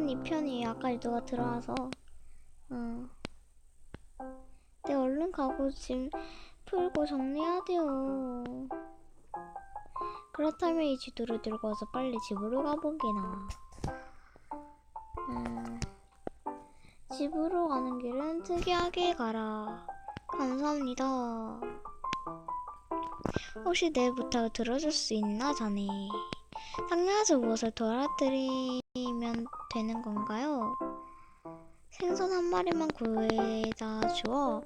기분이 편해. 아까 누가 들어와서. 어. 네, 얼른 가고 짐 풀고 정리해야 돼요. 그렇다면 이 지도를 들고 와서 빨리 집으로 가보게나. 음. 집으로 가는 길은 특이하게 가라. 감사합니다. 혹시 내 부탁을 들어줄 수 있나, 자네? 상냥해서 무엇을 도와드리 면 되는 건가요? 생선 한 마리만 구해다 주어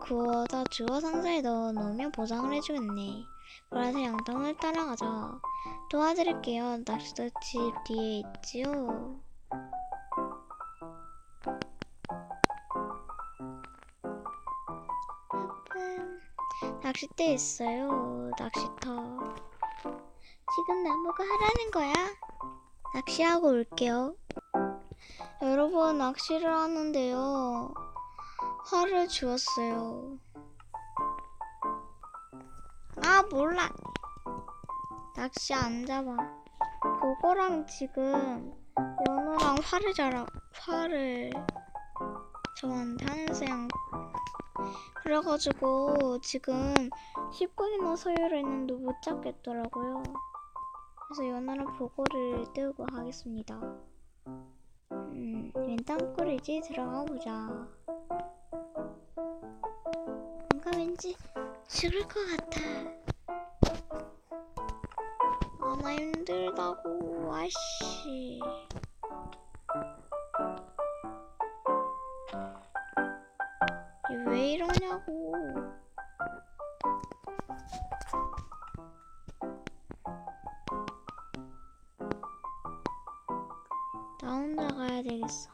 구워다 주어 상자에 넣어 놓으면 보상을 해주겠네. 보라색 양동을 따라가자. 도와드릴게요. 낚시도 집 뒤에 있지요. 음, 낚싯대 있어요. 낚시터. 지금 나무가 하라는 거야? 낚시하고 올게요. 여러분, 낚시를 하는데요. 화를 주었어요. 아, 몰라. 낚시 안 잡아. 그거랑 지금 연우랑 화를 자라, 화를 저한테 하는 셈. 그래가지고 지금 10분이나 소요를 했는데 못 잡겠더라고요. 그래서 연우랑 보고를 떼우고 하겠습니다. 음, 웬 땅굴이지? 들어가 보자. 뭔가 왠지 죽을 것 같아. 아, 나 힘들다고, 아씨. 되겠어.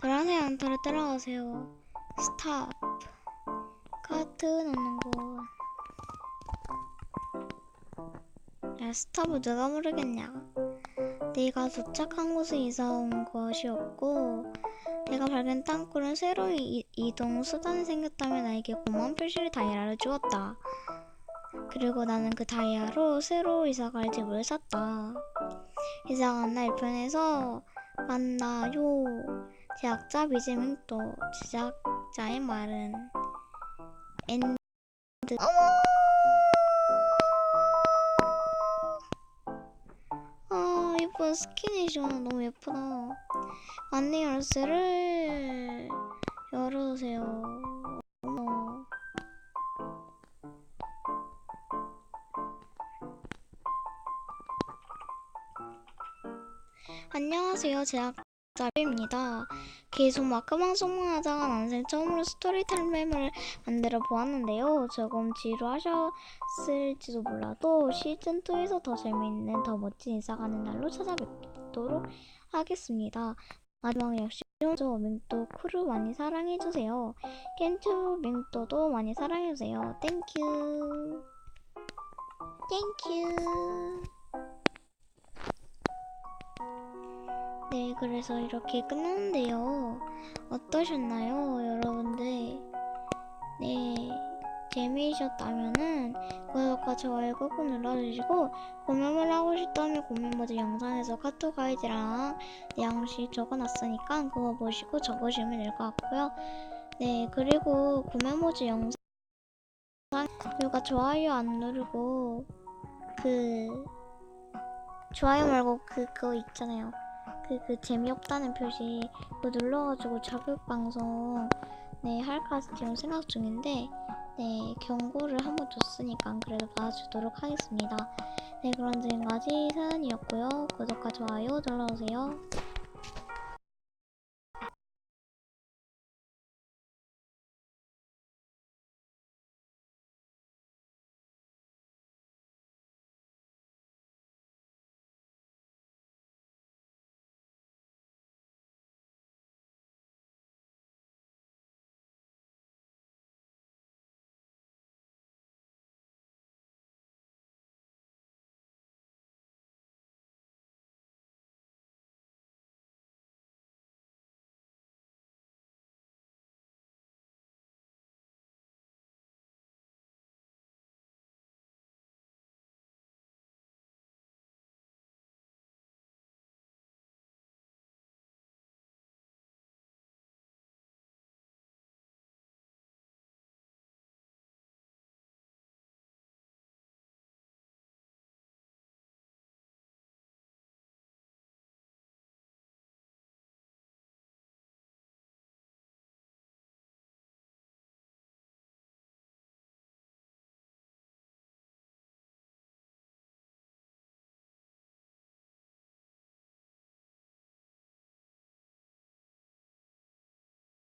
노란색 양털을 따라가세요. 스탑. 카트 넣는 곳. 야, 스탑을 누가 모르겠냐. 내가 도착한 곳에 이사 온 것이었고, 내가 발견 땅굴은 새로운 이, 이동 수단이 생겼다면 나에게 고마운 표시를 다이아를 주었다. 그리고 나는 그 다이아로 새로 이사 갈 집을 샀다. 이사 간날 1편에서 만나요. 제작자 미제민또 제작자의 말은 엔드 아 이쁜 스키니션 너무 예쁘다 안내 열쇠를 열어주세요 안녕하세요 제작자입니다 계속 마크 방송만 하다가 난생 처음으로 스토리텔맵을 만들어 보았는데요. 조금 지루하셨을지도 몰라도 시즌2에서 더 재미있는 더 멋진 이사가는 날로 찾아뵙도록 하겠습니다. 마지막 역시 저 맹또 크루 많이 사랑해주세요. 켄투 맹또도 많이 사랑해주세요. 땡큐 땡큐 그래서 이렇게 끝났는데요. 어떠셨나요, 여러분들? 네, 재미있었다면은 구독과 좋아요 꾹꾹 눌러주시고 고민을 하고 싶다면 고민 모드 영상에서 카톡 아이디랑 내용씩 적어놨으니까 그거 보시고 적으시면 될 것 같고요. 네, 그리고 구매 모드 영상 그리고 좋아요 안 누르고 그 좋아요 말고 그거 있잖아요. 그, 그 재미없다는 표시 그거 눌러가지고 자극 방송 네 할까 지금 생각 중인데 네 경고를 한 번 줬으니까 그래도 받아주도록 하겠습니다. 네 그럼 지금까지 사연이었고요. 구독과 좋아요 눌러주세요.